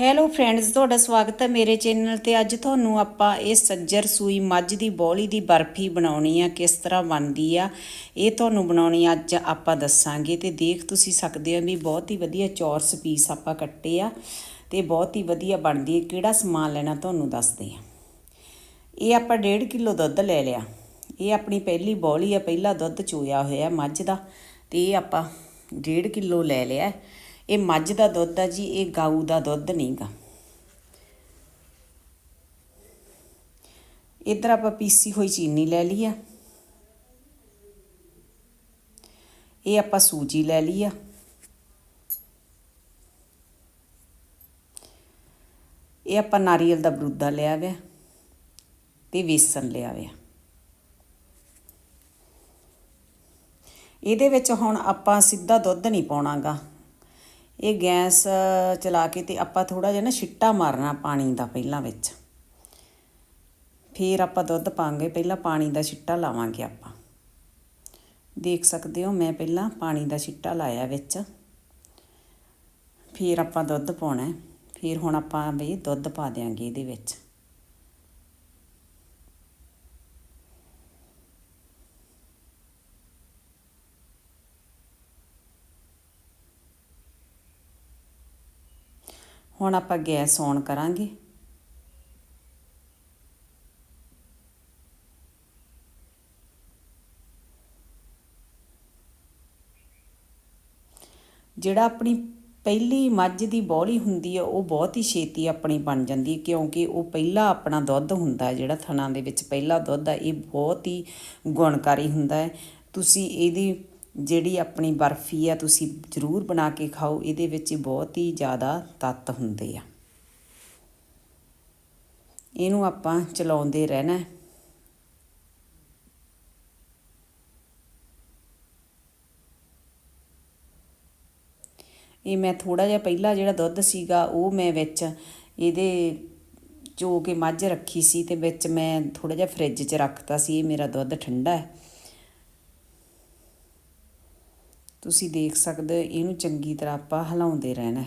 Hello friends ਤੁਹਾਡਾ ਸਵਾਗਤ ਹੈ ਮੇਰੇ ਚੈਨਲ ਤੇ। ਅੱਜ ਤੁਹਾਨੂੰ ਆਪਾਂ ਇਹ ਸੱਜਰ ਸੂਈ ਮੱਝ ਦੀ ਬੋਲੀ ਦੀ ਬਰਫੀ ਬਣਾਉਣੀ ਆ, ਕਿਸ ਤਰ੍ਹਾਂ ਬਣਦੀ ਆ, ਇਹ ਤੁਹਾਨੂੰ ਬਣਾਉਣੀ ਅੱਜ ਆਪਾਂ ਦੱਸਾਂਗੇ। ਤੇ ਦੇਖ ਤੁਸੀਂ ਸਕਦੇ ਹੋ ਵੀ ਬਹੁਤ ਹੀ ਵਧੀਆ ਚੌਰਸ ਪੀਸ ਆਪਾਂ ਕੱਟੇ ਆ ਤੇ ਬਹੁਤ ਹੀ ਵਧੀਆ ਬਣਦੀ ਹੈ ਕਿਹੜਾ ਸਮਾਨ ਲੈਣਾ ਤੁਹਾਨੂੰ ਦੱਸਦੇ ਆ। ਇਹ ਆਪਾਂ 1.5 ਕਿਲੋ ਦੁੱਧ ਲੈ ਲਿਆ। ਇਹ ਆਪਣੀ ਪਹਿਲੀ ਬੋਲੀ ਆ, ਪਹਿਲਾ ਦੁੱਧ ਚੋਇਆ ਹੋਇਆ ਮੱਝ ਦਾ। ਤੇ ਇਹ ਆਪਾਂ 1.5 ਕਿਲੋ ਲੈ ਲਿਆ। ਇਹ ਮੱਝ ਦਾ ਦੁੱਧ ਆ ਜੀ, ਇਹ ਗਾਊ ਦਾ ਦੁੱਧ ਨਹੀਂਗਾ। ਇਧਰ ਆਪਾਂ ਪੀਸੀ ਹੋਈ ਚੀਨੀ ਲੈ ਲਈ ਆ। ਇਹ ਆਪਾਂ ਸੂਜੀ ਲੈ ਲਈ ਆ। ਇਹ ਆਪਾਂ ਨਾਰੀਅਲ ਦਾ ਬਰੂਦਾ ਲਿਆ ਵਿਆ ਤੇ ਵੇਸਣ ਲਿਆ ਵਿਆ ਇਹਦੇ ਵਿੱਚ ਹੁਣ ਆਪਾਂ ਸਿੱਧਾ ਦੁੱਧ ਨਹੀਂ ਪਾਉਣਾਗਾ। ਇਹ ਗੈਸ ਚਲਾ ਕੇ ਤੇ ਆਪਾਂ ਥੋੜਾ ਜਿਹਾ ਨਾ ਛਿੱਟਾ ਮਾਰਨਾ ਪਾਣੀ ਦਾ ਪਹਿਲਾਂ ਵਿੱਚ। ਫਿਰ ਆਪਾਂ ਦੁੱਧ ਪਾਵਾਂਗੇ, ਪਹਿਲਾਂ ਪਾਣੀ ਦਾ ਛਿੱਟਾ ਲਾਵਾਂਗੇ ਆਪਾਂ। ਦੇਖ ਸਕਦੇ ਹੋ ਮੈਂ ਪਹਿਲਾਂ ਪਾਣੀ ਦਾ ਛਿੱਟਾ ਲਾਇਆ ਵਿੱਚ। ਫਿਰ ਆਪਾਂ ਦੁੱਧ ਪਾਉਣਾ ਫਿਰ ਹੁਣ ਆਪਾਂ ਵੀ ਦੁੱਧ ਪਾ ਦਿਆਂਗੇ ਇਹਦੇ ਵਿੱਚ। ਹੁਣ ਆਪਾਂ ਗੈਸ ਔਨ ਕਰਾਂਗੇ। ਜਿਹੜਾ ਆਪਣੀ ਪਹਿਲੀ ਮੱਝ ਦੀ ਬੋਲੀ ਹੁੰਦੀ ਹੈ ਉਹ ਬਹੁਤ ਹੀ ਛੇਤੀ ਆਪਣੀ ਬਣ ਜਾਂਦੀ ਹੈ ਕਿਉਂਕਿ ਉਹ ਪਹਿਲਾ ਆਪਣਾ ਦੁੱਧ ਹੁੰਦਾ ਜਿਹੜਾ ਥਣਾ ਦੇ ਵਿੱਚ ਪਹਿਲਾ ਦੁੱਧ ਆ, ਇਹ ਬਹੁਤ ਹੀ ਗੁਣਕਾਰੀ ਹੁੰਦਾ ਹੈ ਤੁਸੀਂ ਇਹਦੀ ਜਿਹੜੀ ਆਪਣੀ ਬਰਫੀ ਆ ਤੁਸੀਂ ਜ਼ਰੂਰ ਬਣਾ ਕੇ ਖਾਓ, ਇਹਦੇ ਵਿੱਚ ਬਹੁਤ ਹੀ ਜ਼ਿਆਦਾ ਤੱਤ ਹੁੰਦੇ ਆ। ਇਹਨੂੰ ਆਪਾਂ ਚਲਾਉਂਦੇ ਰਹਿਣਾ ਇਹ ਮੈਂ ਥੋੜਾ ਜਿਹਾ ਪਹਿਲਾਂ ਜਿਹੜਾ ਦੁੱਧ ਸੀਗਾ, ਉਹ ਮੈਂ ਵਿੱਚ ਇਹਦੇ ਜੋ ਕਿ ਮੱਝ ਰੱਖੀ ਸੀ ਤੇ ਵਿੱਚ ਮੈਂ ਥੋੜਾ ਜਿਹਾ ਫ੍ਰਿਜ 'ਚ ਰੱਖਤਾ ਸੀ, ਇਹ ਮੇਰਾ ਦੁੱਧ ਠੰਡਾ ਹੈ। ਤੁਸੀਂ ਦੇਖ ਸਕਦੇ ਹੋ, ਇਹਨੂੰ ਚੰਗੀ ਤਰ੍ਹਾਂ ਆਪਾਂ ਹਿਲਾਉਂਦੇ ਰਹਿਣਾ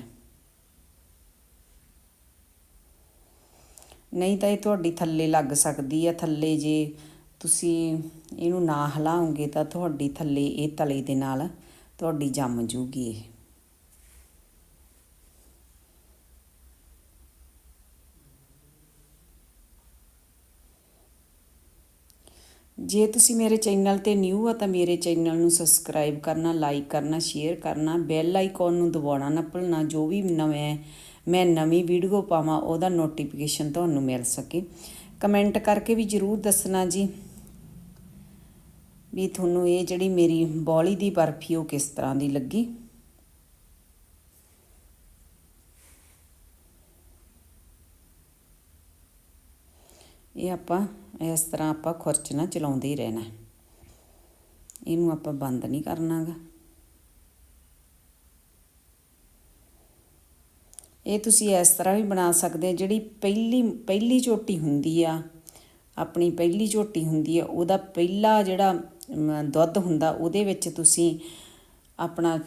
ਨਹੀਂ ਤਾਂ ਇਹ ਤੁਹਾਡੀ ਥੱਲੇ ਲੱਗ ਸਕਦੀ ਹੈ, ਥੱਲੇ ਜੇ ਤੁਸੀਂ ਇਹਨੂੰ ਨਾ ਹਿਲਾਓਗੇ ਤਾਂ ਤੁਹਾਡੀ ਥੱਲੇ ਇਹ ਤਲੇ ਦੇ ਨਾਲ ਤੁਹਾਡੀ ਜੰਮ ਜੂਗੀ ਇਹ। ਜੇ ਤੁਸੀਂ ਮੇਰੇ ਚੈਨਲ ਤੇ ਨਿਊ ਆ ਤਾਂ ਮੇਰੇ ਚੈਨਲ ਨੂੰ ਸਬਸਕ੍ਰਾਈਬ ਕਰਨਾ ਲਾਈਕ ਕਰਨਾ ਸ਼ੇਅਰ ਕਰਨਾ ਬੈਲ ਆਈਕਨ ਨੂੰ ਦਬਾਉਣਾ ਨਾ ਭੁੱਲਣਾ, ਜੋ ਵੀ ਨਵੇਂ ਮੈਂ ਨਵੀਂ ਵੀਡੀਓ ਪਾਵਾਂ, ਉਹਦਾ ਨੋਟੀਫਿਕੇਸ਼ਨ ਤੁਹਾਨੂੰ ਮਿਲ ਸਕੇ। ਕਮੈਂਟ ਕਰਕੇ ਵੀ ਜਰੂਰ ਦੱਸਣਾ ਜੀ ਵੀ ਤੁਹਾਨੂੰ ਇਹ ਜਿਹੜੀ ਮੇਰੀ ਬੌਲੀ ਦੀ ਬਰਫੀ ਉਹ ਕਿਸ ਤਰ੍ਹਾਂ ਦੀ ਲੱਗੀ। ਇਹ ਆਪਾਂ ਇਸ ਤਰ੍ਹਾਂ ਆਪਾਂ ਖੁਰਚਣਾ ਚਲਾਉਂਦੇ ਹੀ ਰਹਿਣਾ। ਇਹਨੂੰ ਆਪਾਂ ਬੰਦ ਨਹੀਂ ਕਰਨਾਗਾ। ਇਹ ਤੁਸੀਂ ਇਸ ਤਰ੍ਹਾਂ ਵੀ ਬਣਾ ਸਕਦੇ ਜਿਹੜੀ ਪਹਿਲੀ ਪਹਿਲੀ ਚੋਟੀ ਹੁੰਦੀ ਆ, ਆਪਣੀ ਪਹਿਲੀ ਝੋਟੀ ਹੁੰਦੀ ਆ, ਉਹਦਾ ਪਹਿਲਾ ਜਿਹੜਾ ਦੁੱਧ ਹੁੰਦਾ, ਉਹਦੇ ਵਿੱਚ ਤੁਸੀਂ ਆਪਣਾ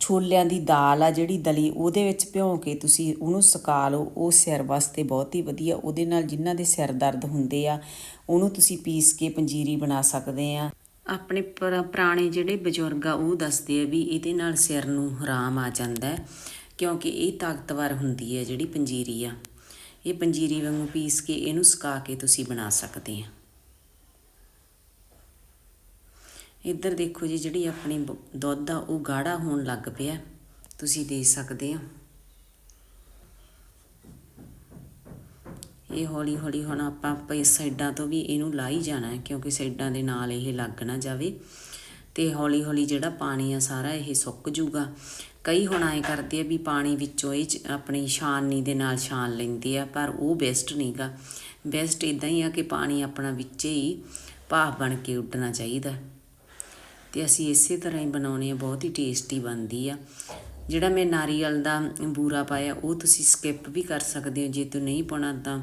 ਛੋਲਿਆਂ ਦੀ ਦਾਲ ਆ ਜਿਹੜੀ ਦਲੀ, ਉਹਦੇ ਵਿੱਚ ਭਿਉਂ ਕੇ ਤੁਸੀਂ ਉਹਨੂੰ ਸੁਕਾ ਲਓ। ਉਹ ਸਿਰ ਵਾਸਤੇ ਬਹੁਤ ਹੀ ਵਧੀਆ, ਉਹਦੇ ਨਾਲ ਜਿਨ੍ਹਾਂ ਦੇ ਸਿਰ ਦਰਦ ਹੁੰਦੇ ਆ, ਉਹਨੂੰ ਤੁਸੀਂ ਪੀਸ ਕੇ ਪੰਜੀਰੀ ਬਣਾ ਸਕਦੇ ਆ। ਆਪਣੇ ਪੁਰਾਣੇ ਜਿਹੜੇ ਬਜ਼ੁਰਗ ਆ, ਉਹ ਦੱਸਦੇ ਆ ਵੀ ਇਹਦੇ ਨਾਲ ਸਿਰ ਨੂੰ ਆਰਾਮ ਆ ਜਾਂਦਾ ਕਿਉਂਕਿ ਇਹ ਤਾਕਤਵਰ ਹੁੰਦੀ ਹੈ ਜਿਹੜੀ ਪੰਜੀਰੀ ਆ। ਇਹ ਪੰਜੀਰੀ ਵਾਂਗੂ ਪੀਸ ਕੇ ਇਹਨੂੰ ਸੁਕਾ ਕੇ ਤੁਸੀਂ ਬਣਾ ਸਕਦੇ ਆ। ਇੱਧਰ ਦੇਖੋ ਜੀ, ਜਿਹੜੀ ਆਪਣੀ ਦੁੱਧ ਆ, ਉਹ ਗਾੜਾ ਹੋਣ ਲੱਗ ਪਿਆ। ਤੁਸੀਂ ਦੇ ਸਕਦੇ ਹੋ। ਇਹ ਹੌਲੀ ਹੌਲੀ ਹੁਣ ਆਪਾਂ ਪਈ ਸਾਈਡਾਂ ਤੋਂ ਵੀ ਇਹਨੂੰ ਲਾਈ ਜਾਣਾ ਕਿਉਂਕਿ ਸਾਈਡਾਂ ਦੇ ਨਾਲ ਇਹ ਲੱਗ ਨਾ ਜਾਵੇ। ਤੇ ਹੌਲੀ ਹੌਲੀ ਜਿਹੜਾ ਪਾਣੀ ਆ, ਸਾਰਾ ਇਹ ਸੁੱਕ ਜੂਗਾ। ਕਈ ਹੁਣ ਐ ਕਰਦੇ ਆ ਵੀ ਪਾਣੀ ਵਿੱਚੋਂ ਇਹ ਆਪਣੀ ਛਾਨਣੀ ਦੇ ਨਾਲ ਛਾਨ ਲੈਂਦੇ ਆ, ਪਰ ਉਹ ਬੈਸਟ ਨਹੀਂਗਾ। ਬੈਸਟ ਇਦਾਂ ਹੀ ਆ ਕਿ ਪਾਣੀ ਆਪਣਾ ਵਿੱਚੇ ਹੀ ਭਾਫ ਬਣ ਕੇ ਉੱਡਣਾ ਚਾਹੀਦਾ। ਤੇ ਅਸੀਂ ਇਸੇ ਤਰ੍ਹਾਂ ਹੀ ਬਣਾਉਣੇ ਆ, ਬਹੁਤ ਹੀ ਟੇਸਟੀ ਬਣਦੀ ਆ। ਜਿਹੜਾ ਮੈਂ ਨਾਰੀਅਲ ਦਾ ਬੂਰਾ ਪਾਇਆ, ਉਹ ਤੁਸੀਂ ਸਕਿਪ ਵੀ ਕਰ ਸਕਦੇ ਹੋ, ਜੇ ਤੂੰ ਨਹੀਂ ਪਾਉਣਾ ਤਾਂ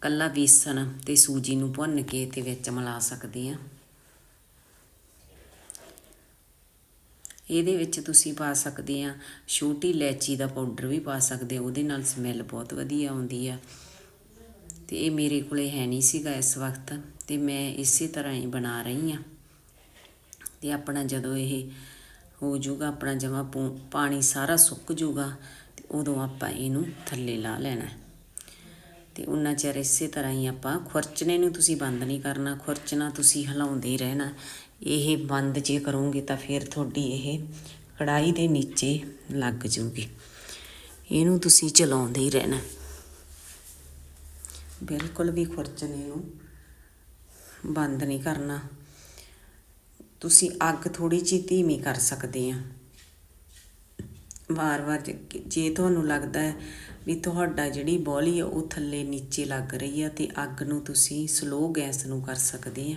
ਕੱਲਾ ਬੇਸਣ ਤੇ ਸੂਜੀ ਨੂੰ ਭੁੰਨ ਕੇ ਤੇ ਵਿੱਚ ਮਿਲਾ ਸਕਦੇ ਆ। ਇਹਦੇ ਵਿੱਚ ਤੁਸੀਂ ਪਾ ਸਕਦੇ ਆ, ਛੋਟੀ ਇਲਾਇਚੀ ਦਾ ਪਾਊਡਰ ਵੀ ਪਾ ਸਕਦੇ ਉਹਦੇ ਨਾਲ ਸਮੈਲ ਬਹੁਤ ਵਧੀਆ ਆਉਂਦੀ ਆ। ਤੇ ਇਹ ਮੇਰੇ ਕੋਲੇ ਹੈ ਨਹੀਂ ਸੀਗਾ ਇਸ ਵਕਤ, ਤੇ ਮੈਂ ਇਸੇ ਤਰ੍ਹਾਂ ਹੀ ਬਣਾ ਰਹੀ ਆ। ਤੇ ਆਪਣਾ ਜਦੋਂ ਇਹ ਹੋ ਜਾਊਗਾ, ਆਪਣਾ ਜਮਾ ਪਾਣੀ ਸਾਰਾ ਸੁੱਕ ਜਾਊਗਾ, ਤੇ ਉਦੋਂ ਆਪਾਂ ਇਹਨੂੰ ਥੱਲੇ ਲਾ ਲੈਣਾ। ਹੈ। ਤੇ ਉਹਨਾਂ ਚਿਰ ਇਸੇ ਤਰ੍ਹਾਂ ਹੀ ਆਪਾਂ ਖੁਰਚਣੇ ਨੂੰ ਤੁਸੀਂ ਬੰਦ ਨਹੀਂ ਕਰਨਾ, ਖੁਰਚਣਾ ਤੁਸੀਂ ਹਿਲਾਉਂਦੇ ਹੀ ਰਹਿਣਾ। ਇਹ ਬੰਦ ਜੇ ਕਰੋਗੇ ਤਾਂ ਫਿਰ ਤੁਹਾਡੀ ਇਹ ਕੜਾਈ ਦੇ ਨੀਚੇ ਲੱਗ ਜੂਗੀ ਇਹਨੂੰ ਤੁਸੀਂ ਚਲਾਉਂਦੇ ਹੀ ਰਹਿਣਾ। ਬਿਲਕੁਲ ਵੀ ਖੁਰਚਣੇ ਨੂੰ ਬੰਦ ਨਹੀਂ ਕਰਨਾ। ਤੁਸੀਂ ਅੱਗ ਥੋੜੀ ਜਿਹੀ ਧੀਮੀ ਕਰ ਸਕਦੇ ਆ। ਵਾਰ-ਵਾਰ ਜੇ- ਤੁਹਾਨੂੰ ਲੱਗਦਾ ਹੈ ਵੀ ਤੁਹਾਡਾ ਜਿਹੜੀ ਬੌਲੀ ਆ, ਉਹ ਥੱਲੇ ਨੀਚੇ ਲੱਗ ਰਹੀ ਆ, ਤੇ ਅੱਗ ਨੂੰ ਤੁਸੀਂ ਸਲੋ ਗੈਸ ਨੂੰ ਕਰ ਸਕਦੇ ਆ।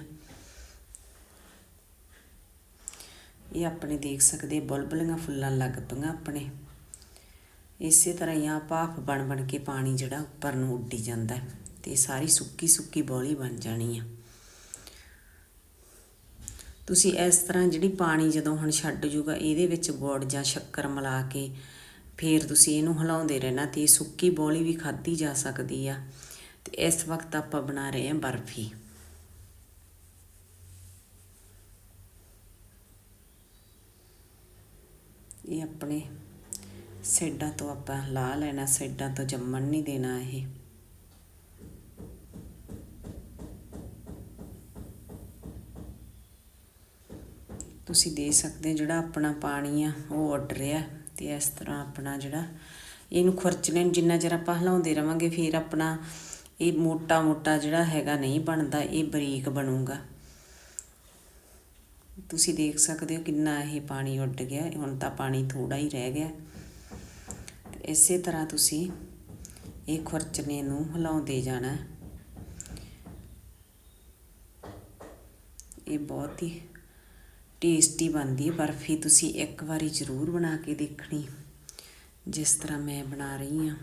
ਇਹ ਆਪਣੇ ਦੇਖ ਸਕਦੇ ਬੁਲਬੁਲੀਆਂ ਫੁੱਲਣ ਲੱਗ ਪਈਆਂ ਆਪਣੇ। ਇਸੇ ਤਰ੍ਹਾਂ ਹੀ ਆ, ਭਾਫ ਬਣ ਬਣ ਕੇ ਪਾਣੀ ਜਿਹੜਾ ਉੱਪਰ ਨੂੰ ਉੱਡੀ ਜਾਂਦਾ ਹੈ, ਤੇ ਸਾਰੀ ਸੁੱਕੀ ਸੁੱਕੀ ਬੌਲੀ ਬਣ ਜਾਣੀ ਆ। ਤੁਸੀਂ ਇਸ ਤਰ੍ਹਾਂ ਜਿਹੜੀ ਪਾਣੀ ਜਦੋਂ ਹੁਣ ਛੱਡ ਜੂਗਾ, ਇਹਦੇ ਵਿੱਚ ਗੁੜ ਜਾਂ ਸ਼ੱਕਰ ਮਿਲਾ ਕੇ ਫਿਰ ਤੁਸੀਂ ਇਹਨੂੰ ਹਿਲਾਉਂਦੇ ਰਹਿਣਾ ਤੇ ਇਹ ਸੁੱਕੀ ਬੋਲੀ ਵੀ ਖਾਧੀ ਜਾ ਸਕਦੀ ਆ। ਤੇ ਇਸ ਵਕਤ ਆਪਾਂ ਬਣਾ ਰਹੇ ਹਾਂ ਬਰਫੀ। ਇਹ ਆਪਣੇ ਸਾਈਡਾਂ ਤੋਂ ਆਪਾਂ ਲਾ ਲੈਣਾ ਸਾਈਡਾਂ ਤੋਂ ਜੰਮਣ ਨਹੀਂ ਦੇਣਾ ਇਹ। ਤੁਸੀਂ ਦੇ ਸਕਦੇ ਜਿਹੜਾ ਆਪਣਾ ਪਾਣੀ ਆ, ਉਹ ਉੱਡ ਰਿਹਾ ਤੇ ਇਸ ਤਰ੍ਹਾਂ ਆਪਣਾ ਜਿਹੜਾ ਇਹਨੂੰ ਖੁਰਚਣੇ ਨੂੰ ਜਿੰਨਾ ਚਿਰ ਆਪਾਂ ਹਿਲਾਉਂਦੇ ਰਵਾਂਗੇ, ਫਿਰ ਆਪਣਾ ਇਹ ਮੋਟਾ ਮੋਟਾ ਜਿਹੜਾ ਹੈਗਾ ਨਹੀਂ ਬਣਦਾ, ਇਹ ਬਰੀਕ ਬਣੂਗਾ। ਤੁਸੀਂ ਦੇਖ ਸਕਦੇ ਹੋ ਕਿੰਨਾ ਇਹ ਪਾਣੀ ਉੱਡ ਗਿਆ, ਹੁਣ ਤਾਂ ਪਾਣੀ ਥੋੜਾ ਹੀ ਰਹਿ ਗਿਆ। ਇਸੇ ਤਰ੍ਹਾਂ ਤੁਸੀਂ ਇਹ ਖੁਰਚਣੇ ਨੂੰ ਹਿਲਾਉਂਦੇ ਜਾਣਾ। ਇਹ ਬਹੁਤ ਹੀ ਟੇਸਟੀ ਬਣਦੀ ਹੈ, ਬਰਫੀ ਤੁਸੀਂ ਇੱਕ ਵਾਰੀ ਜ਼ਰੂਰ ਬਣਾ ਕੇ ਦੇਖਣੀ, ਜਿਸ ਤਰ੍ਹਾਂ ਮੈਂ ਬਣਾ ਰਹੀ ਹਾਂ।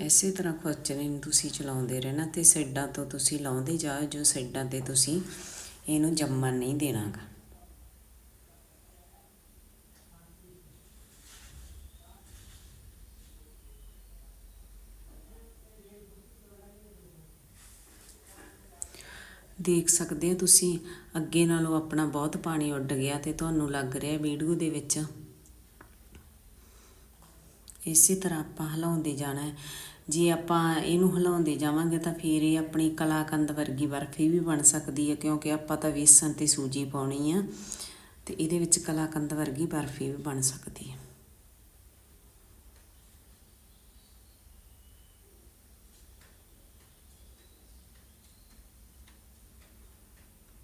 ਇਸੇ ਤਰ੍ਹਾਂ ਖੁਰਚਣੇ ਨੂੰ ਤੁਸੀਂ ਚਲਾਉਂਦੇ ਰਹਿਣਾ ਤੇ ਸਾਈਡਾਂ ਤੋਂ ਤੁਸੀਂ ਲਾਉਂਦੇ ਜਾਓ, ਜੋ ਸਾਈਡਾਂ ਤੇ ਤੁਸੀਂ ਇਹਨੂੰ ਜੰਮਣ ਨਹੀਂ ਦੇਣਾਗਾ। ਦੇਖ ਸਕਦੇ ਹੋ ਤੁਸੀਂ। ਅੱਗੇ ਨਾਲੋਂ ਆਪਣਾ ਬਹੁਤ ਪਾਣੀ ਉੱਡ ਗਿਆ ਤੇ ਤੁਹਾਨੂੰ ਲੱਗ ਰਿਹਾ ਵੀਡੀਓ ਦੇ ਵਿੱਚ। ਇਸੇ ਤਰ੍ਹਾਂ ਆਪਾਂ ਹਿਲਾਉਂਦੇ ਜਾਣਾ ਹੈ। ਜੇ ਆਪਾਂ ਇਹਨੂੰ ਹਿਲਾਉਂਦੇ ਜਾਵਾਂਗੇ ਤਾਂ ਫਿਰ ਇਹ ਆਪਣੀ ਕਲਾਕੰਦ ਵਰਗੀ ਬਰਫੀ ਵੀ ਬਣ ਸਕਦੀ ਹੈ, ਕਿਉਂਕਿ ਆਪਾਂ ਤਾਂ ਵੇਸਣ ਤੇ ਸੂਜੀ ਪਾਉਣੀ ਆ। ਤੇ ਇਹਦੇ ਵਿੱਚ ਕਲਾਕੰਦ ਵਰਗੀ ਬਰਫੀ ਵੀ ਬਣ ਸਕਦੀ ਹੈ।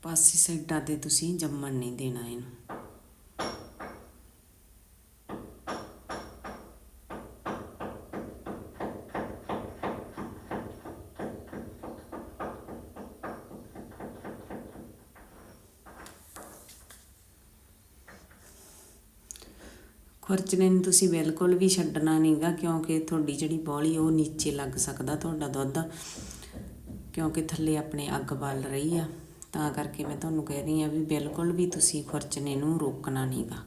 ਪਾਸੀ ਸਾਈਡਾਂ ਤੇ ਤੁਸੀਂ ਜੰਮਣ ਨਹੀਂ ਦੇਣਾ ਇਹਨੂੰ। ਖੁਰਚਣੇ ਨੂੰ ਤੁਸੀਂ ਬਿਲਕੁਲ ਵੀ ਛੱਡਣਾ ਨਹੀਂਗਾ, ਕਿਉਂਕਿ ਤੁਹਾਡੀ ਜਿਹੜੀ ਬੋਲੀ ਉਹ ਨੀਚੇ ਲੱਗ ਸਕਦਾ, ਤੁਹਾਡਾ ਦੁੱਧ, ਕਿਉਂਕਿ ਥੱਲੇ ਆਪਣੇ ਅੱਗ ਬਲ ਰਹੀ ਆ। ਤਾਂ ਕਰਕੇ ਮੈਂ ਤੁਹਾਨੂੰ ਕਹਿ ਰਹੀ ਹਾਂ ਵੀ ਬਿਲਕੁਲ ਵੀ ਤੁਸੀਂ ਖਰਚਣੇ ਨੂੰ ਰੋਕਣਾ ਨਹੀਂਗਾ।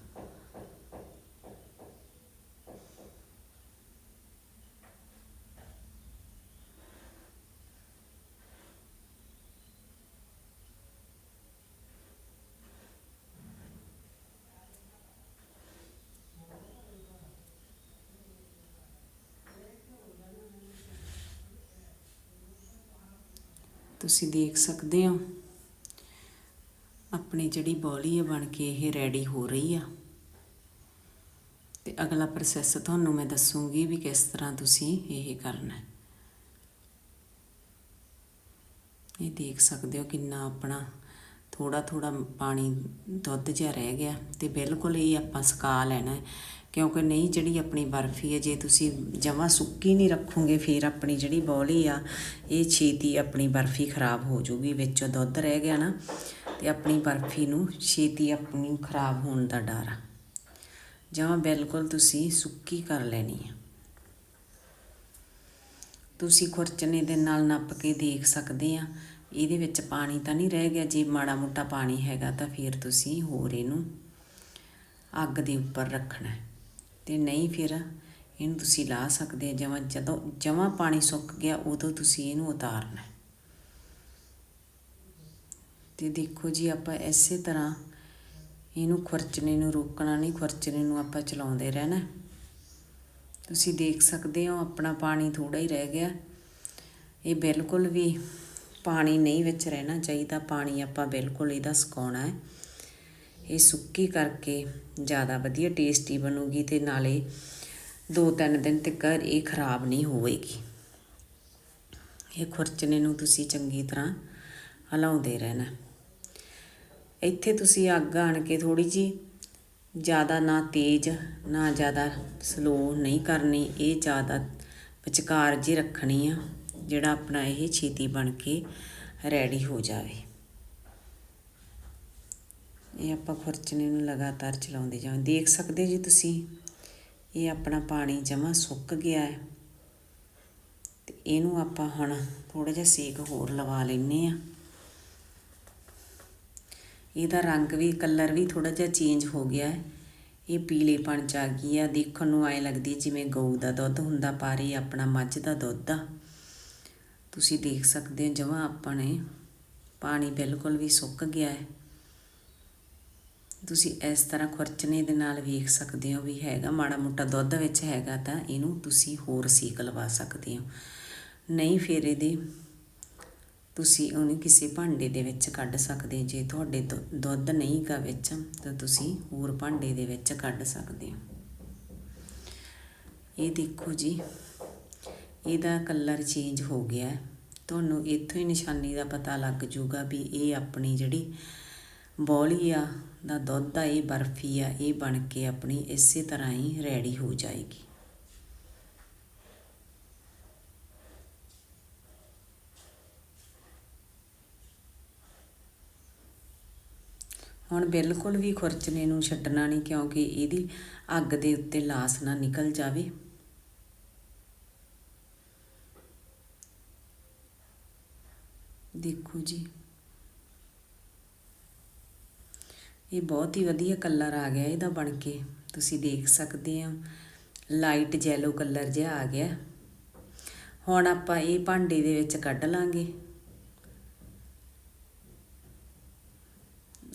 ਤੁਸੀਂ ਦੇਖ ਸਕਦੇ ਹੋ ਆਪਣੀ ਜਿਹੜੀ ਬੋਲੀ ਆ ਬਣ ਕੇ ਇਹ ਰੈਡੀ ਹੋ ਰਹੀ ਆ। ਤੇ ਅਗਲਾ ਪ੍ਰੋਸੈਸ ਤੁਹਾਨੂੰ ਮੈਂ ਦੱਸੂਗੀ ਵੀ ਕਿਸ ਤਰ੍ਹਾਂ ਤੁਸੀਂ ਇਹ ਕਰਨਾ ਇਹ ਦੇਖ ਸਕਦੇ ਹੋ ਕਿੰਨਾ ਆਪਣਾ ਥੋੜਾ ਥੋੜਾ ਪਾਣੀ ਦੁੱਧ ਜਿਹਾ ਰਹਿ ਗਿਆ ਤੇ ਬਿਲਕੁਲ ਇਹ ਆਪਾਂ ਸੁਕਾ ਲੈਣਾ ਕਿਉਂਕਿ ਨਹੀਂ, ਜਿਹੜੀ ਆਪਣੀ ਬਰਫੀ ਹੈ, ਜੇ ਤੁਸੀਂ ਜਮਾਂ ਸੁੱਕੀ ਨਹੀਂ ਰੱਖੋਗੇ, ਫਿਰ ਆਪਣੀ ਜਿਹੜੀ ਬੌਲੀ ਆ, ਇਹ ਛੇਤੀ ਆਪਣੀ ਬਰਫੀ ਖਰਾਬ ਹੋ ਜੂਗੀ ਵਿੱਚੋਂ ਦੁੱਧ ਰਹਿ ਗਿਆ ਨਾ। ਤੇ ਆਪਣੀ ਬਰਫੀ ਨੂੰ ਛੇਤੀ ਆਪਣੀ ਖਰਾਬ ਹੋਣ ਦਾ ਡਰ ਆ। ਜਾਂ ਬਿਲਕੁਲ ਤੁਸੀਂ ਸੁੱਕੀ ਕਰ ਲੈਣੀ ਆ। ਤੁਸੀਂ ਖੁਰਚਣੇ ਦੇ ਨਾਲ ਨੱਪ ਕੇ ਦੇਖ ਸਕਦੇ ਆ। ਇਹਦੇ ਵਿੱਚ ਪਾਣੀ ਤਾਂ ਨਹੀਂ ਰਹਿ ਗਿਆ। ਜੇ ਮਾੜਾ ਮੋਟਾ ਪਾਣੀ ਹੈਗਾ ਤਾਂ ਫਿਰ ਤੁਸੀਂ ਹੋਰ ਇਹਨੂੰ ਅੱਗ ਦੇ ਉੱਪਰ ਰੱਖਣਾ ਹੈ। ਤੇ ਨਹੀਂ ਫਿਰ ਇਹਨੂੰ ਤੁਸੀਂ ਲਾ ਸਕਦੇ ਆ। ਜਮਾਂ ਜਦੋਂ ਜਮਾਂ ਪਾਣੀ ਸੁੱਕ ਗਿਆ, ਉਦੋਂ ਤੁਸੀਂ ਇਹਨੂੰ ਉਤਾਰਨਾ ਤੇ ਦੇਖੋ ਜੀ, ਆਪਾਂ ਇਸੇ ਤਰ੍ਹਾਂ ਇਹਨੂੰ ਖੁਰਚਣੇ ਨੂੰ ਰੋਕਣਾ ਨਹੀਂ, ਖੁਰਚਣੇ ਨੂੰ ਆਪਾਂ ਚਲਾਉਂਦੇ ਰਹਿਣਾ। ਤੁਸੀਂ ਦੇਖ ਸਕਦੇ ਹੋ, ਆਪਣਾ ਪਾਣੀ ਥੋੜਾ ਹੀ ਰਹਿ ਗਿਆ। ਇਹ ਬਿਲਕੁਲ ਵੀ ਪਾਣੀ ਨਹੀਂ ਵਿੱਚ ਰਹਿਣਾ ਚਾਹੀਦਾ, ਪਾਣੀ ਆਪਾਂ ਬਿਲਕੁਲ ਇਹਦਾ ਸੁਕਾਉਣਾ ਹੈ। ਇਹ ਸੁੱਕੀ ਕਰਕੇ ਜ਼ਿਆਦਾ ਵਧੀਆ ਟੇਸਟੀ ਬਣੂਗੀ ਤੇ ਨਾਲੇ ਦੋ ਤਿੰਨ ਦਿਨ ਤੱਕ ਇਹ ਖਰਾਬ ਨਹੀਂ ਹੋਵੇਗੀ। ਇਹ ਖੁਰਚਣੇ ਨੂੰ ਤੁਸੀਂ ਚੰਗੀ ਤਰ੍ਹਾਂ ਹਿਲਾਉਂਦੇ ਰਹਿਣਾ। ਇੱਥੇ ਤੁਸੀਂ ਅੱਗ ਆਣ ਕੇ ਥੋੜੀ ਜੀ ਜ਼ਿਆਦਾ ਨਾ ਤੇਜ਼, ਨਾ ਜ਼ਿਆਦਾ ਸਲੋ ਨਹੀਂ ਕਰਨੀ, ਇਹ ਜ਼ਿਆਦਾ ਵਿਚਕਾਰ ਜੀ ਰੱਖਣੀ ਆ, ਜਿਹੜਾ ਆਪਣਾ ਇਹ ਛੇਤੀ ਬਣ ਕੇ ਰੈਡੀ ਹੋ ਜਾਵੇ। ਇਹ ਆਪਾਂ ਖੁਰਚਣੇ ਨੂੰ ਲਗਾਤਾਰ ਚਲਾਉਂਦੇ ਜਾਵਾਂ ਦੇਖ ਸਕਦੇ ਜੀ ਤੁਸੀਂ, ਇਹ ਆਪਣਾ ਪਾਣੀ ਜਮਾ ਸੁੱਕ ਗਿਆ ਹੈ। ਤੇ ਇਹਨੂੰ ਆਪਾਂ ਹੁਣ ਥੋੜਾ ਜਿਹਾ ਸੇਕ ਹੋਰ ਲਵਾ ਲੈਨੇ ਆ ਇਹਦਾ ਰੰਗ ਵੀ ਕਲਰ ਵੀ ਥੋੜਾ ਜਿਹਾ ਚੇਂਜ ਹੋ ਗਿਆ ਹੈ। ਇਹ ਪੀਲੇਪਣ ਚ ਆ ਗਈ ਆ। ਦੇਖਣ ਨੂੰ ਐ ਲੱਗਦੀ ਜਿਵੇਂ ਗਊ ਦਾ ਦੁੱਧ ਹੁੰਦਾ, ਪਰ ਇਹ ਆਪਣਾ ਮੱਝ ਦਾ ਦੁੱਧ ਆ। ਤੁਸੀਂ ਦੇਖ ਸਕਦੇ ਹੋ ਜਮਾਂ ਆਪਣੇ। ਪਾਣੀ ਬਿਲਕੁਲ ਵੀ ਸੁੱਕ ਗਿਆ ਹੈ। ਤੁਸੀਂ ਇਸ ਤਰ੍ਹਾਂ ਖੁਰਚਣੇ ਦੇ ਨਾਲ ਵੇਖ ਸਕਦੇ ਹੋ ਵੀ ਹੈਗਾ, ਮਾੜਾ ਮੋਟਾ ਦੁੱਧ ਵਿੱਚ ਹੈਗਾ ਤਾਂ ਇਹਨੂੰ ਤੁਸੀਂ ਹੋਰ ਸੀਕ ਲਵਾ ਸਕਦੇ ਹੋ। ਨਹੀਂ ਫਿਰ ਇਹਦੇ ਤੁਸੀਂ ਉਹਨੂੰ ਕਿਸੇ ਭਾਂਡੇ ਦੇ ਵਿੱਚ ਕੱਢ ਸਕਦੇ ਜੇ ਤੁਹਾਡੇ ਦੁ- ਦੁੱਧ ਨਹੀਂ ਗਾ ਵਿੱਚ, ਤਾਂ ਤੁਸੀਂ ਹੋਰ ਭਾਂਡੇ ਦੇ ਵਿੱਚ ਕੱਢ ਸਕਦੇ ਹੋ। ਇਹ ਦੇਖੋ ਜੀ, ਇਹਦਾ ਕਲਰ ਚੇਂਜ ਹੋ ਗਿਆ। ਤੁਹਾਨੂੰ ਇੱਥੋਂ ਹੀ ਨਿਸ਼ਾਨੀ ਦਾ ਪਤਾ ਲੱਗ ਜੂਗਾ ਵੀ ਇਹ ਆਪਣੀ ਜਿਹੜੀ ਬੌਲੀ ਆ, ਦਾ ਦੁੱਧ ਆ, ਇਹ ਬਰਫੀ ਆ, ਇਹ ਬਣ ਕੇ ਆਪਣੀ ਇਸੇ ਤਰ੍ਹਾਂ ਹੀ ਰੈਡੀ ਹੋ ਜਾਏਗੀ। ਹੁਣ ਬਿਲਕੁਲ ਵੀ ਖੁਰਚਣੇ ਨੂੰ ਛੱਡਣਾ ਨਹੀਂ, ਕਿਉਂਕਿ ਇਹਦੀ ਅੱਗ ਦੇ ਉੱਤੇ ਲਾਸ ਨਾ ਨਿਕਲ ਜਾਵੇ। ਦੇਖੋ ਜੀ। ਇਹ ਬਹੁਤ ਹੀ ਵਧੀਆ ਕਲਰ ਆ ਗਿਆ ਇਹਦਾ ਬਣ ਕੇ। ਤੁਸੀਂ ਦੇਖ ਸਕਦੇ ਹੋ ਲਾਈਟ ਜੈਲੋ ਕਲਰ ਜਿਹਾ ਆ ਗਿਆ। ਹੁਣ ਆਪਾਂ ਇਹ ਭਾਂਡੇ ਦੇ ਵਿੱਚ ਕੱਢ ਲਾਂਗੇ।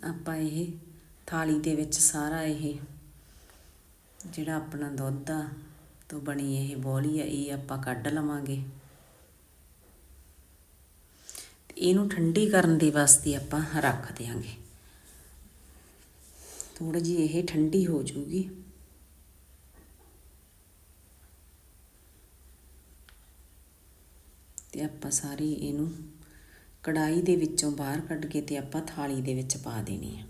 ਆਪਾਂ ਇਹ ਥਾਲੀ ਦੇ ਵਿੱਚ ਸਾਰਾ ਇਹ ਜਿਹੜਾ ਆਪਣਾ ਦੁੱਧ ਆ, ਤੋਂ ਬਣੀ ਇਹ ਬੋਲੀ ਆ, ਇਹ ਆਪਾਂ ਕੱਢ ਲਵਾਂਗੇ। ਤੇ ਇਹਨੂੰ ਠੰਡੀ ਕਰਨ ਦੇ ਵਾਸਤੇ ਆਪਾਂ ਰੱਖ ਦਿਆਂਗੇ। ਥੋੜੀ ਜਿਹੀ ਇਹ ਠੰਡੀ ਹੋ ਜੂਗੀ ਤੇ ਆਪਾਂ ਸਾਰੀ ਇਹਨੂੰ ਕੜਾਈ ਦੇ ਵਿੱਚੋਂ ਬਾਹਰ ਕੱਢ ਕੇ ਤੇ ਆਪਾਂ ਥਾਲੀ ਦੇ ਵਿੱਚ ਪਾ ਦੇਣੀ ਹੈ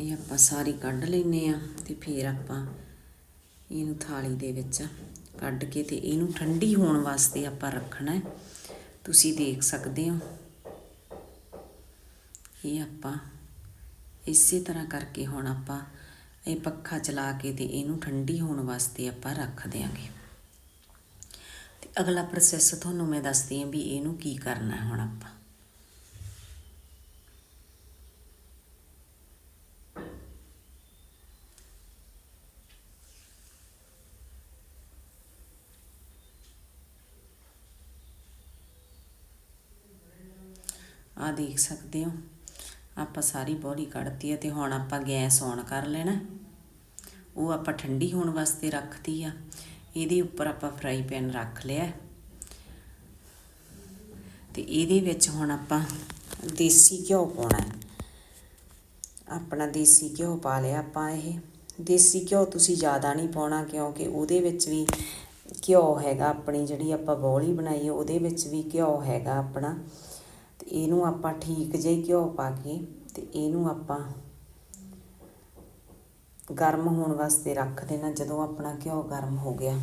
ਇਹ ਆਪਾਂ ਸਾਰੀ ਕੱਢ ਲੈਨੇ ਆ ਤੇ ਫਿਰ ਆਪਾਂ ਇਹਨੂੰ ਥਾਲੀ ਦੇ ਵਿੱਚ ਕੱਢ ਕੇ ਤੇ ਇਹਨੂੰ ਠੰਡੀ ਹੋਣ ਵਾਸਤੇ ਆਪਾਂ ਰੱਖਣਾ ਹੈ। ਤੁਸੀਂ ਦੇਖ ਸਕਦੇ ਹੋ। ਇਹ ਆਪਾਂ ਇਸੇ ਤਰ੍ਹਾਂ ਕਰਕੇ ਹੁਣ ਆਪਾਂ ਇਹ ਪੱਖਾ ਚਲਾ ਕੇ ਤੇ ਇਹਨੂੰ ਠੰਡੀ ਹੋਣ ਵਾਸਤੇ ਆਪਾਂ ਰੱਖ ਦਿਆਂਗੇ। ਤੇ ਅਗਲਾ ਪ੍ਰੋਸੈਸ ਤੁਹਾਨੂੰ ਮੈਂ ਦੱਸਦੀ ਹਾਂ ਵੀ ਇਹਨੂੰ ਕੀ ਕਰਨਾ ਹੈ ਹੁਣ ਆਪਾਂ। ਆ ਦੇਖ ਸਕਦੇ ਹੋ। ਆਪਾਂ ਸਾਰੀ ਬੋਲੀ ਕੱਢਤੀ ਹੈ ਤੇ ਹੁਣ ਆਪਾਂ ਗੈਸ ਔਨ ਕਰ ਲੈਣਾ। ਉਹ ਆਪਾਂ ਠੰਡੀ ਹੋਣ ਵਾਸਤੇ ਰੱਖਤੀ ਆ। ਇਹਦੇ ਉੱਪਰ ਆਪਾਂ ਫਰਾਈ ਪੈਨ ਰੱਖ ਲਿਆ। ਤੇ ਇਹਦੇ ਵਿੱਚ ਹੁਣ ਆਪਾਂ ਦੇਸੀ ਘਿਓ ਪਾਉਣਾ ਆਪਣਾ ਦੇਸੀ ਘਿਓ ਪਾ ਲਿਆ ਆਪਾਂ ਇਹ। ਦੇਸੀ ਘਿਓ ਤੁਸੀਂ ਜ਼ਿਆਦਾ ਨਹੀਂ ਪਾਉਣਾ ਕਿਉਂਕਿ ਉਹਦੇ ਵਿੱਚ ਵੀ ਘਿਓ ਹੈਗਾ ਆਪਣੀ ਜਿਹੜੀ ਆਪਾਂ ਬੋਲੀ ਬਣਾਈ ਉਹਦੇ ਵਿੱਚ ਵੀ ਘਿਓ ਹੈਗਾ ਆਪਣਾ। ਤੇ ਇਹਨੂੰ ਆਪਾਂ ਠੀਕ ਜਿਹੀ ਘਿਓ ਪਾ ਕੇ ਤੇ ਇਹਨੂੰ ਆਪਾਂ ਗਰਮ ਹੋਣ ਵਾਸਤੇ ਰੱਖ ਦੇਣਾ ਜਦੋਂ ਆਪਣਾ ਘਿਓ ਗਰਮ ਹੋ ਗਿਆ।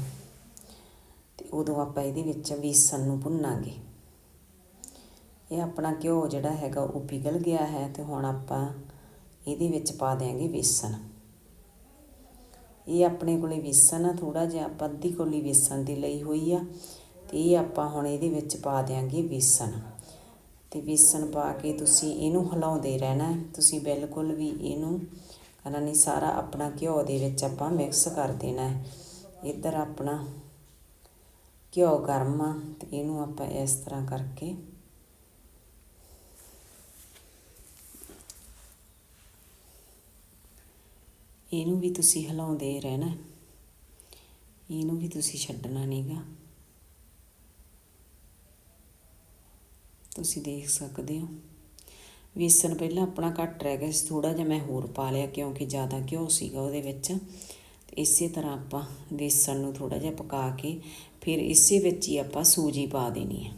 ਤੇ ਉਦੋਂ ਆਪਾਂ ਇਹਦੇ ਵਿੱਚ ਵੇਸਣ ਨੂੰ ਭੁੰਨਾਂਗੇ। ਇਹ ਆਪਣਾ ਘਿਓ ਜਿਹੜਾ ਹੈਗਾ ਉਹ ਪਿਘਲ ਗਿਆ ਹੈ ਤੇ ਹੁਣ ਆਪਾਂ ਇਹਦੇ ਵਿੱਚ ਪਾ ਦਿਆਂਗੇ ਵੇਸਣ। ਇਹ ਆਪਣੇ ਕੋਲੇ ਵੇਸਣ ਆ ਥੋੜਾ ਜਿਹਾ ਆਪਾਂ ਅੱਧੀ ਕੋਲੀ ਵੇਸਣ ਦੀ ਲਈ ਹੋਈ ਆ ਤੇ ਇਹ ਆਪਾਂ ਹੁਣ ਇਹਦੇ ਵਿੱਚ ਪਾ ਦਿਆਂਗੇ ਵੇਸਣ। ਅਤੇ ਬੇਸਣ ਪਾ ਕੇ ਤੁਸੀਂ ਇਹਨੂੰ ਹਿਲਾਉਂਦੇ ਰਹਿਣਾ ਤੁਸੀਂ ਬਿਲਕੁਲ ਵੀ ਇਹਨੂੰ ਕਰਨਾ ਨਹੀਂ, ਸਾਰਾ ਆਪਣਾ ਘਿਓ ਦੇ ਵਿੱਚ ਆਪਾਂ ਮਿਕਸ ਕਰ ਦੇਣਾ ਇੱਧਰ ਆਪਣਾ ਘਿਓ ਗਰਮ ਆ ਤੇ ਇਹਨੂੰ ਆਪਾਂ ਇਸ ਤਰ੍ਹਾਂ ਕਰਕੇ ਇਹਨੂੰ ਵੀ ਤੁਸੀਂ ਹਿਲਾਉਂਦੇ ਰਹਿਣਾ ਇਹਨੂੰ ਵੀ ਤੁਸੀਂ ਛੱਡਣਾ ਨਹੀਂਗਾ ਤੁਸੀਂ ਦੇਖ ਸਕਦੇ ਹੋ। ਵੇਸਣ ਪਹਿਲਾਂ ਆਪਣਾ ਘੱਟ ਰਹਿ ਗਿਆ ਸੀ ਥੋੜਾ ਜਿਹਾ ਮੈਂ ਹੋਰ ਪਾ ਲਿਆ ਕਿਉਂਕਿ ਜ਼ਿਆਦਾ ਘਿਓ ਸੀਗਾ ਉਹਦੇ ਵਿੱਚ। ਤੇ ਇਸੇ ਤਰ੍ਹਾਂ ਆਪਾਂ ਵੇਸਣ ਨੂੰ ਥੋੜਾ ਜਿਹਾ ਪਕਾ ਕੇ ਫਿਰ ਇਸੇ ਵਿੱਚ ਹੀ ਆਪਾਂ ਸੂਜੀ ਪਾ ਦੇਣੀ ਹੈ।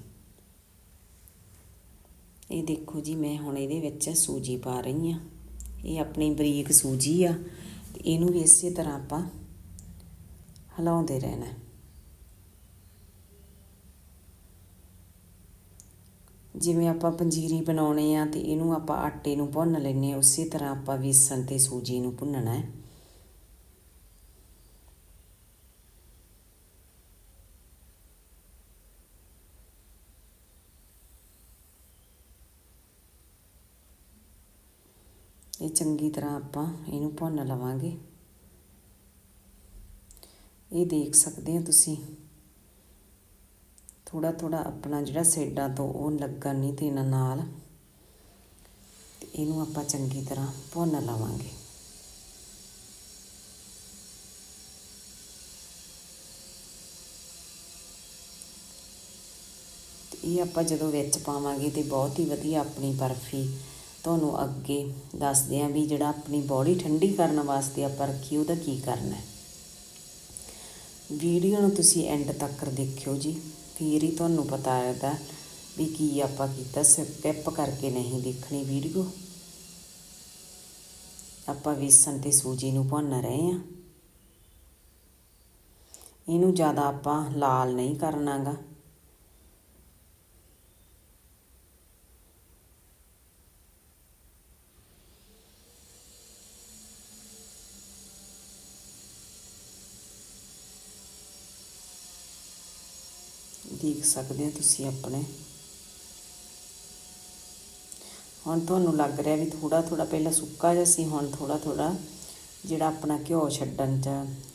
ਇਹ ਦੇਖੋ ਜੀ, ਮੈਂ ਹੁਣ ਇਹਦੇ ਵਿੱਚ ਸੂਜੀ ਪਾ ਰਹੀ ਹਾਂ। ਇਹ ਆਪਣੀ ਬਰੀਕ ਸੂਜੀ ਆ ਤੇ ਇਹਨੂੰ ਵੀ ਇਸੇ ਤਰ੍ਹਾਂ ਆਪਾਂ ਹਿਲਾਉਂਦੇ ਰਹਿਣਾ ਜਿਵੇਂ ਆਪਾਂ ਪੰਜੀਰੀ ਬਣਾਉਣੇ ਆ ਤੇ ਇਹਨੂੰ ਆਪਾਂ ਆਟੇ ਨੂੰ ਭੁੰਨ ਲੈਨੇ ਆ, ਉਸੇ ਤਰ੍ਹਾਂ ਆਪਾਂ ਵੇਸਣ ਤੇ ਸੂਜੀ ਨੂੰ ਭੁੰਨਣਾ ਹੈ। ਇਹ ਚੰਗੀ ਤਰ੍ਹਾਂ ਆਪਾਂ ਇਹਨੂੰ ਭੁੰਨ ਲਵਾਂਗੇ। ਇਹ ਦੇਖ ਸਕਦੇ ਹੋ ਤੁਸੀਂ। ਥੋੜਾ ਥੋੜਾ ਆਪਣਾ ਜਿਹੜਾ ਸੇਡਾਂ ਤੋਂ ਉਹ ਲੱਗਣ ਨਹੀਂ ਦੇਣਾ ਨਾਲ ਤੇ ਇਹਨੂੰ ਆਪਾਂ ਚੰਗੀ ਤਰ੍ਹਾਂ ਭੁੰਨ ਲਵਾਂਗੇ। ਤੇ ਇਹ ਆਪਾਂ ਜਦੋਂ ਵਿੱਚ ਪਾਵਾਂਗੇ ਤੇ ਬਹੁਤ ਹੀ ਵਧੀਆ ਆਪਣੀ ਬਰਫੀ ਤੁਹਾਨੂੰ ਅੱਗੇ ਦੱਸਦੇ ਆਂ ਵੀ ਜਿਹੜਾ ਆਪਣੀ ਬੋਡੀ ਠੰਡੀ ਕਰਨ ਵਾਸਤੇ ਆਪਾਂ ਰੱਖੀ, ਉਹਦਾ ਕੀ ਕਰਨਾ ਹੈ। ਵੀਡੀਓ ਨੂੰ ਤੁਸੀਂ ਐਂਡ ਤੱਕ ਦੇਖਿਓ ਜੀ। ਫਿਰ ਹੀ ਤੁਹਾਨੂੰ ਪਤਾ ਲੱਗਦਾ ਵੀ ਕੀ ਆਪਾਂ ਕੀਤਾ ਸਕਿਪ ਕਰਕੇ ਨਹੀਂ ਦੇਖਣੀ ਵੀਡੀਓ। ਆਪਾਂ ਵੇਸਣ ਤੇ ਸੂਜੀ ਨੂੰ ਭੁੰਨ ਰਹੇ ਹਾਂ। ਇਹਨੂੰ ਜ਼ਿਆਦਾ ਆਪਾਂ ਲਾਲ ਨਹੀਂ ਕਰਨਾਗਾ। ਦੇਖ ਸਕਦੇ ਹੋ ਤੁਸੀਂ ਆਪਣੇ। ਹੁਣ ਤੁਹਾਨੂੰ ਲੱਗ ਰਿਹਾ ਵੀ ਥੋੜਾ ਥੋੜਾ ਪਹਿਲਾਂ ਸੁੱਕਾ ਜਿਹਾ ਸੀ, ਹੁਣ ਥੋੜਾ ਥੋੜਾ ਜਿਹੜਾ ਆਪਣਾ ਘਿਓ ਛੱਡਣ ਚ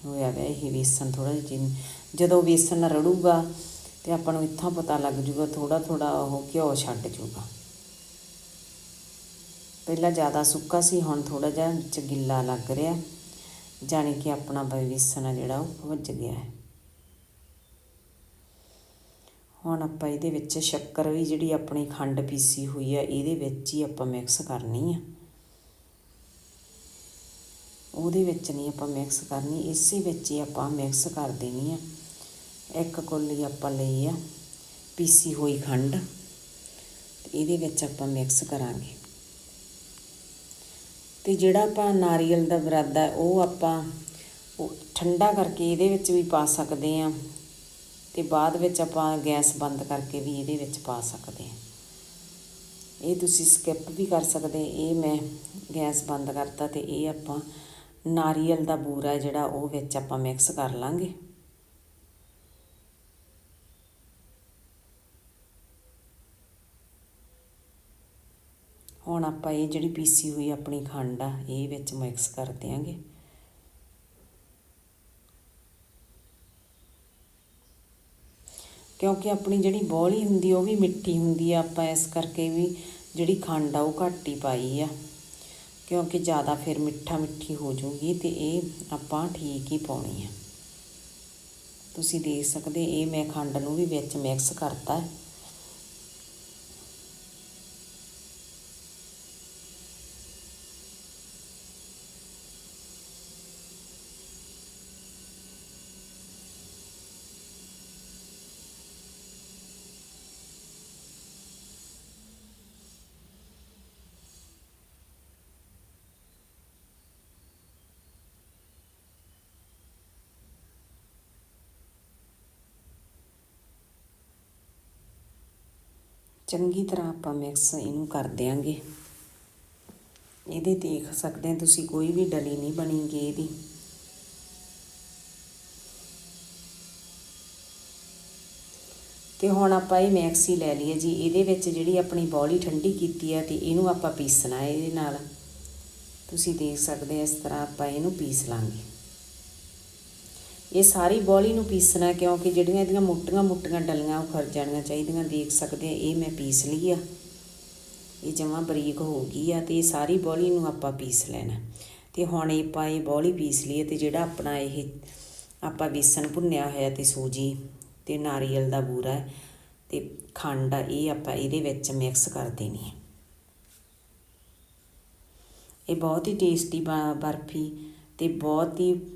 ਹੋਇਆ ਵਾ, ਇਹ ਵੇਸਣ ਥੋੜਾ ਜਿਹਾ ਜਦੋਂ ਵੇਸਣ ਰੜੂਗਾ ਤੇ ਆਪਾਂ ਨੂੰ ਇੱਥੋਂ ਪਤਾ ਲੱਗ ਜੂਗਾ ਥੋੜਾ ਥੋੜਾ ਉਹ ਘਿਓ ਛੱਡ ਜੂਗਾ। ਪਹਿਲਾਂ ਜ਼ਿਆਦਾ ਸੁੱਕਾ ਸੀ, ਹੁਣ ਥੋੜਾ ਜਿਹਾ ਚ ਗਿੱਲਾ ਲੱਗ ਰਿਹਾ, ਜਾਣੀ ਕਿ ਆਪਣਾ ਵੇਸਣ ਆ ਜਿਹੜਾ ਉਹ ਭੁੱਜ ਗਿਆ ਹੈ। ਹੁਣ ਆਪਾਂ ਇਹਦੇ ਵਿੱਚ ਸ਼ੱਕਰ ਵੀ ਜਿਹੜੀ ਆਪਣੀ ਖੰਡ ਪੀਸੀ ਹੋਈ ਆ, ਇਹਦੇ ਵਿੱਚ ਹੀ ਆਪਾਂ ਮਿਕਸ ਕਰਨੀ ਆ। ਉਹਦੇ ਵਿੱਚ ਨਹੀਂ ਆਪਾਂ ਮਿਕਸ ਕਰਨੀ, ਇਸੇ ਵਿੱਚ ਹੀ ਆਪਾਂ ਮਿਕਸ ਕਰ ਦੇਣੀ ਆ। ਇੱਕ ਕੋਲੀ ਆਪਾਂ ਲਈ ਆ ਪੀਸੀ ਹੋਈ ਖੰਡ ਇਹਦੇ ਵਿੱਚ ਆਪਾਂ ਮਿਕਸ ਕਰਾਂਗੇ। ਤੇ ਜਿਹੜਾ ਆਪਾਂ ਨਾਰੀਅਲ ਦਾ ਬਰਾਦਾ, ਉਹ ਆਪਾਂ ਠੰਡਾ ਕਰਕੇ ਇਹਦੇ ਵਿੱਚ ਵੀ ਪਾ ਸਕਦੇ ਆ। ਤੇ ਬਾਅਦ ਵਿੱਚ ਆਪਾਂ ਗੈਸ ਬੰਦ ਕਰਕੇ ਵੀ ਇਹਦੇ ਵਿੱਚ ਪਾ ਸਕਦੇ ਹਾਂ। ਇਹ ਤੁਸੀਂ ਸਕਿਪ ਵੀ ਕਰ ਸਕਦੇ ਇਹ ਮੈਂ ਗੈਸ ਬੰਦ ਕਰਤਾ ਤੇ ਇਹ ਆਪਾਂ ਨਾਰੀਅਲ ਦਾ ਬੂਰਾ ਜਿਹੜਾ ਉਹ ਵਿੱਚ ਆਪਾਂ ਮਿਕਸ ਕਰ ਲਾਂਗੇ। ਹੁਣ ਆਪਾਂ ਇਹ ਜਿਹੜੀ ਪੀਸੀ ਹੋਈ ਆਪਣੀ ਖੰਡ ਆ, ਇਹ ਵਿੱਚ ਮਿਕਸ ਕਰ ਦਿਆਂਗੇ। ਕਿਉਂਕਿ ਆਪਣੀ ਜਿਹੜੀ ਬੌਲੀ ਹੁੰਦੀ ਉਹ ਵੀ ਮਿੱਠੀ ਹੁੰਦੀ ਆ। ਆਪਾਂ ਇਸ ਕਰਕੇ ਵੀ ਜਿਹੜੀ ਖੰਡ ਆ, ਉਹ ਘੱਟ ਹੀ ਪਾਈ ਆ। ਕਿਉਂਕਿ ਜ਼ਿਆਦਾ ਫਿਰ ਮਿੱਠਾ ਮਿੱਠੀ ਹੋ ਜੂਗੀ ਤੇ ਇਹ ਆਪਾਂ ਠੀਕ ਹੀ ਪਾਉਣੀ ਆ। ਤੁਸੀਂ ਦੇਖ ਸਕਦੇ, ਇਹ ਮੈਂ ਖੰਡ ਨੂੰ ਵੀ ਵਿੱਚ ਮਿਕਸ ਕਰਤਾ। ਚੰਗੀ ਤਰ੍ਹਾਂ ਆਪਾਂ ਮਿਕਸ ਇਹਨੂੰ ਕਰ ਦਿਆਂਗੇ। ਇਹਦੇ ਦੇਖ ਸਕਦੇ ਹੋ ਤੁਸੀਂ, ਕੋਈ ਵੀ ਡਲੀ ਨਹੀਂ ਬਣੀਗੀ ਇਹਦੀ। ਤੇ ਹੁਣ ਆਪਾਂ ਇਹ ਮੈਕਸੀ ਲੈ ਲਈਏ ਜੀ, ਇਹਦੇ ਵਿੱਚ ਜਿਹੜੀ ਆਪਣੀ ਬੌਲੀ ਠੰਡੀ ਕੀਤੀ ਹੈ ਤੇ ਇਹਨੂੰ ਆਪਾਂ ਪੀਸਣਾ ਇਹਦੇ ਨਾਲ। ਤੁਸੀਂ ਦੇਖ ਸਕਦੇ ਇਸ ਤਰ੍ਹਾਂ ਆਪਾਂ ਇਹਨੂੰ ਪੀਸ ਲਾਂਗੇ। ਇਹ ਸਾਰੀ ਬੌਲੀ ਨੂੰ ਪੀਸਣਾ ਕਿਉਂਕਿ ਜਿਹੜੀਆਂ ਇਹਦੀਆਂ ਮੋਟੀਆਂ ਮੋਟੀਆਂ ਡਲੀਆਂ ਉਹ ਖਰ ਜਾਣੀਆਂ ਚਾਹੀਦੀਆਂ, ਦੇਖ ਸਕਦੇ ਆ ਇਹ ਮੈਂ ਪੀਸ ਲਈ ਆ। ਇਹ ਜਮਾਂ ਬਰੀਕ ਹੋ ਗਈ ਆ ਤੇ ਇਹ ਸਾਰੀ ਬੌਲੀ ਨੂੰ ਆਪਾਂ ਪੀਸ ਲੈਣਾ। ਤੇ ਹੁਣ ਇਹ ਆਪਾਂ ਇਹ ਬੌਲੀ ਪੀਸ ਲਈਏ ਤੇ ਜਿਹੜਾ ਆਪਣਾ ਇਹ ਆਪਾਂ ਵੇਸਣ ਭੁੰਨਿਆ ਹੋਇਆ ਤੇ ਸੂਜੀ ਤੇ ਨਾਰੀਅਲ ਦਾ ਬੂਰਾ ਹੈ ਤੇ ਖੰਡ ਆ, ਇਹ ਆਪਾਂ ਇਹਦੇ ਵਿੱਚ ਮਿਕਸ ਕਰ ਦੇਣੀ ਹੈ। ਇਹ ਬਹੁਤ ਹੀ ਟੇਸਟੀ ਬ- ਬਰਫੀ ਤੇ ਬਹੁਤ ਹੀ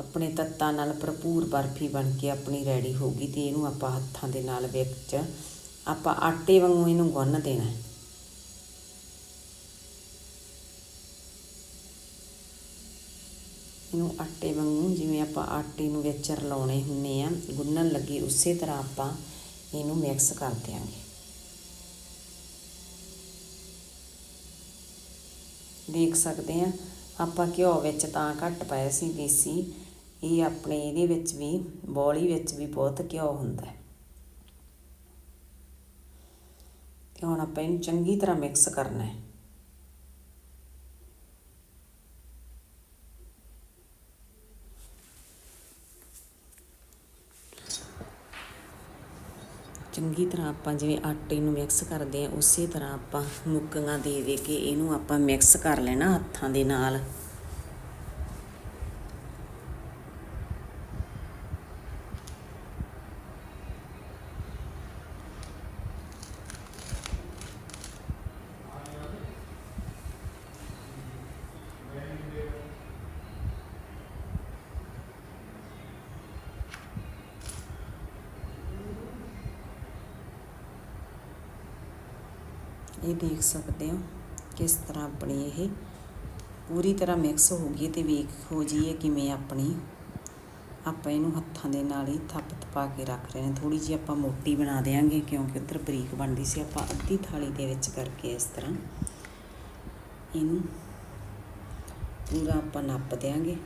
ਆਪਣੇ ਤੱਤਾਂ ਨਾਲ ਭਰਪੂਰ ਬਰਫੀ ਬਣ ਕੇ ਆਪਣੀ ਰੈਡੀ ਹੋ ਗਈ ਤੇ ਇਹਨੂੰ ਆਪਾਂ ਹੱਥਾਂ ਦੇ ਨਾਲ ਵਿੱਚ ਆਪਾਂ ਆਟੇ ਵਾਂਗੂ ਇਹਨੂੰ ਗੁੰਨ ਦੇਣਾ ਹੈ। ਇਹਨੂੰ ਆਟੇ ਵਾਂਗੂ ਜਿਵੇਂ ਆਪਾਂ ਆਟੇ ਨੂੰ ਵਿੱਚ ਰਲਾਉਣੇ ਹੁੰਨੇ ਆ, ਗੁੰਨਣ ਲੱਗੇ ਉਸੇ ਤਰ੍ਹਾਂ ਆਪਾਂ ਇਹਨੂੰ ਮਿਕਸ ਕਰ ਦਿਆਂਗੇ। ਦੇਖ ਸਕਦੇ ਆ, ਆਪਾਂ ਘਿਓ ਵਿੱਚ ਤਾਂ ਘੱਟ ਪਾਇਆ ਸੀ, ਦੇਸੀ ਇਹ ਆਪਣੇ ਇਹਦੇ ਵਿੱਚ ਵੀ, ਬੌਲੀ ਵਿੱਚ ਵੀ ਬਹੁਤ ਘਿਓ ਹੁੰਦਾ ਹੈ। ਤੇ ਹੁਣ ਆਪਾਂ ਇਹਨੂੰ ਚੰਗੀ ਤਰ੍ਹਾਂ ਮਿਕਸ ਕਰਨਾ ਹੈ। ਚੰਗੀ ਤਰ੍ਹਾਂ ਆਪਾਂ ਜਿਵੇਂ ਆਟੇ ਨੂੰ ਮਿਕਸ ਕਰਦੇ ਆ ਉਸੇ ਤਰ੍ਹਾਂ ਆਪਾਂ ਮੁੱਕੀਆਂ ਦੇ ਦੇ ਕੇ ਇਹਨੂੰ ਆਪਾਂ ਮਿਕਸ ਕਰ ਲੈਣਾ ਹੱਥਾਂ ਦੇ ਨਾਲ ਇਹ ਦੇਖ ਸਕਦੇ ਹੋ ਕਿਸ ਤਰ੍ਹਾਂ ਆਪਣੀ ਇਹ ਪੂਰੀ ਤਰ੍ਹਾਂ ਮਿਕਸ ਹੋ ਗਈ ਤੇ ਵੇਖੋ ਜੀ ਇਹ ਕਿਵੇਂ ਆਪਣੀ ਆਪਾਂ ਇਹਨੂੰ ਹੱਥਾਂ ਦੇ ਨਾਲ ਹੀ ਥੱਪ ਥਪਾ ਕੇ ਰੱਖ ਰਹੇ ਹਾਂ ਥੋੜੀ ਜਿਹੀ ਆਪਾਂ ਮੋਟੀ ਬਣਾ ਦੇਾਂਗੇ ਕਿਉਂਕਿ ਉੱਧਰ ਬਰੀਕ ਬਣਦੀ ਸੀ। ਆਪਾਂ ਅੱਧੀ ਥਾਲੀ ਦੇ ਵਿੱਚ ਕਰਕੇ ਇਸ ਤਰ੍ਹਾਂ ਇਹਨੂੰ ਪੂਰਾ ਆਪਾਂ ਨੱਪ ਦਿਆਂਗੇ।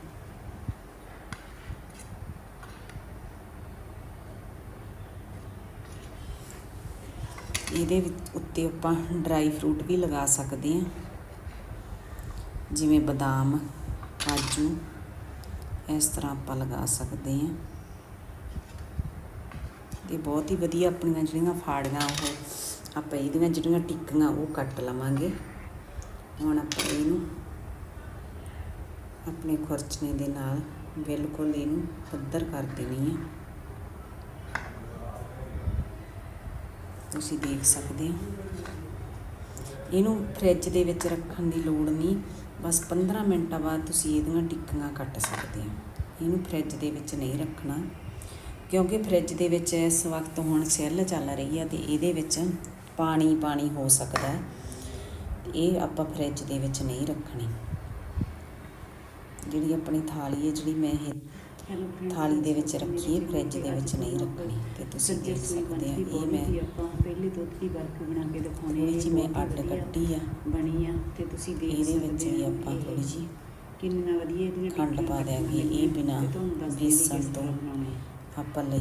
ਇਹਦੇ ਵਿੱਚ ਉੱਤੇ ਆਪਾਂ ਡਰਾਈ ਫਰੂਟ ਵੀ ਲਗਾ ਸਕਦੇ ਹਾਂ। ਜਿਵੇਂ ਬਦਾਮ, ਕਾਜੂ, ਇਸ ਤਰ੍ਹਾਂ ਆਪਾਂ ਲਗਾ ਸਕਦੇ ਹਾਂ। ਤੇ ਬਹੁਤ ਹੀ ਵਧੀਆ ਆਪਣੀਆਂ ਜਿਹੜੀਆਂ ਫਾੜੀਆਂ ਉਹ ਆਪਾਂ ਇਹਦੀਆਂ ਜਿਹੜੀਆਂ ਟਿੱਕੀਆਂ ਉਹ ਕੱਟ ਲਵਾਂਗੇ। ਹੁਣ ਆਪਾਂ ਇਹਨੂੰ ਆਪਣੇ ਖੁਰਚਣੇ ਦੇ ਨਾਲ ਬਿਲਕੁਲ ਇਹਨੂੰ ਪੱਧਰ ਕਰ ਦੇਣੀ ਹੈ। ਤੁਸੀਂ ਦੇਖ ਸਕਦੇ ਹੋ। ਇਹਨੂੰ ਫ੍ਰਿਜ ਦੇ ਵਿੱਚ ਰੱਖਣ ਦੀ ਲੋੜ ਨਹੀਂ। ਬਸ 15 ਮਿੰਟਾਂ ਬਾਅਦ ਤੁਸੀਂ ਇਹਦੀਆਂ ਟਿੱਕੀਆਂ ਕੱਟ ਸਕਦੇ ਹੋ। ਇਹਨੂੰ ਫ੍ਰਿਜ ਦੇ ਵਿੱਚ ਨਹੀਂ ਰੱਖਣਾ। ਕਿਉਂਕਿ ਫ੍ਰਿਜ ਦੇ ਵਿੱਚ ਇਸ ਵਕਤ ਹੁਣ ਸੈੱਲ ਚੱਲ ਰਹੀ ਹੈ ਤੇ ਇਹਦੇ ਵਿੱਚ ਪਾਣੀ ਪਾਣੀ ਹੋ ਸਕਦਾ ਹੈ। ਇਹ ਆਪਾਂ ਫ੍ਰਿਜ ਦੇ ਵਿੱਚ ਨਹੀਂ ਰੱਖਣੀ। ਜਿਹੜੀ ਆਪਣੀ ਥਾਲੀ ਹੈ, ਜਿਹੜੀ ਮੈਂ ਇਹ ਥਾਲੀ ਦੇ ਵਿੱਚ ਰੱਖੀਏ ਫ੍ਰਿਜ ਦੇ ਵਿੱਚ ਨਹੀਂ ਰੱਖਣੀ। ਤੇ ਤੁਸੀਂ ਦੇਖ ਸਕਦੇ ਆ ਇਹ ਮੈਂ ਆਪਾਂ ਪਹਿਲੀ ਦੁੱਧ ਦੀ ਬਰਫੀ ਬਣਾ ਕੇ ਦਿਖਾਉਣੀ ਥੋੜੀ ਜਿਹੀ ਮੈਂ ਅੱਡ ਕੱਢੀ ਆ। ਬਣੀ ਆ ਤੇ ਤੁਸੀਂ ਦੇਖ ਇਹਦੇ ਵਿੱਚ ਸਕਦੇ ਵੀ ਆਪਾਂ ਥੋੜੀ ਜਿਹੀ ਕਿੰਨਾ ਵਧੀਆ ਇਹਦੀਆਂ ਖੰਡ ਪਾ ਦਿਆਂਗੇ, ਇਹ ਬਿਨਾਂ ਬੇਸਣ ਤੋਂ। ਆਪਾਂ ਲਈ